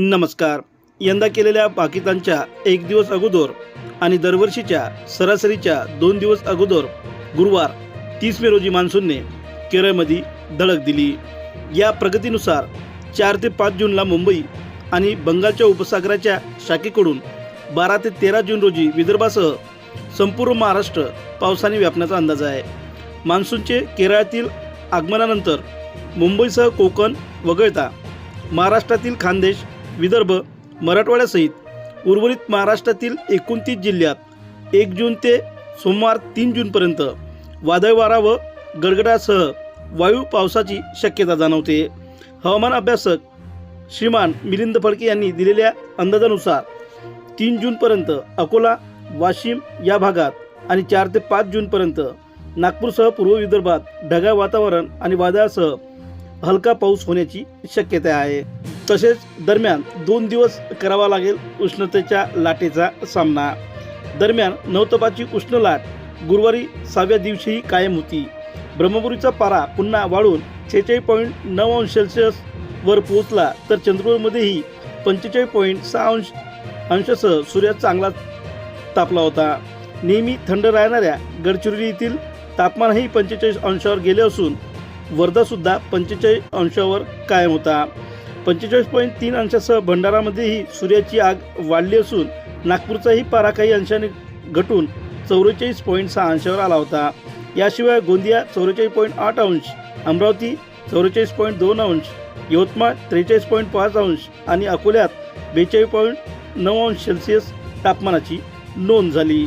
नमस्कार. यंदा केलेल्या पाकिस्तानच्या एक दिवस अगोदर आणि दरवर्षीच्या सरासरीच्या दोन दिवस अगोदर गुरुवार तीस मे रोजी मान्सूनने केरळमध्ये धडक दिली. या प्रगतीनुसार चार ते पाच जूनला मुंबई आणि बंगालच्या उपसागराच्या शाखेकडून बारा ते तेरा जून रोजी विदर्भासह संपूर्ण महाराष्ट्र पावसाने व्यापण्याचा अंदाज आहे. मान्सूनचे केरळातील आगमनानंतर मुंबईसह कोकण वगळता महाराष्ट्रातील खानदेश विदर्भ मराठवाड्यासहित उर्वरित महाराष्ट्रातील एकोणतीस जिल्ह्यात एक जून ते सोमवार तीन जूनपर्यंत वादळ वारा व गडगडासह वायू पावसाची शक्यता जाणवते. हवामान अभ्यासक श्रीमान मिलिंद फडके यांनी दिलेल्या अंदाजानुसार तीन जूनपर्यंत अकोला वाशिम या भागात आणि चार ते पाच जूनपर्यंत नागपूरसह पूर्व विदर्भात ढगाळ वातावरण आणि वादळासह हलका पाऊस होण्याची शक्यता आहे. तसेच दरम्यान दोन दिवस करावा लागेल उष्णतेच्या लाटेचा सामना. दरम्यान नवतपाची उष्ण लाट गुरुवारी सहाव्या दिवशीही कायम होती. ब्रह्मपुरीचा पारा पुन्हा वाढून छेचाळीस पॉईंट नऊ अंश सेल्सिअस वर पोहोचला तर चंद्रपूरमध्येही पंचेचाळीस पॉईंट सहा अंश अंशासह सूर्य चांगला तापला होता. नेहमी थंड राहणाऱ्या गडचिरोली येथील तापमानही पंचेचाळीस अंशावर गेले असून वर्धासुद्धा पंचेचाळीस अंशावर कायम होता. पंचेचाळीस पॉईंट तीन अंशासह भंडारामध्येही सूर्याची आग वाढली असून नागपूरचाही पारा काही अंशाने घटून चौवेचाळीस पॉईंट सहा अंशावर आला होता. याशिवाय गोंदिया चौवेचाळीस पॉईंट आठ अंश अमरावती चौवेचाळीस पॉईंट दोन अंश यवतमाळ त्रेचाळीस पॉईंट पाच अंश आणि अकोल्यात बेचाळीस पॉईंट नऊ अंश सेल्सिअस तापमानाची नोंद झाली.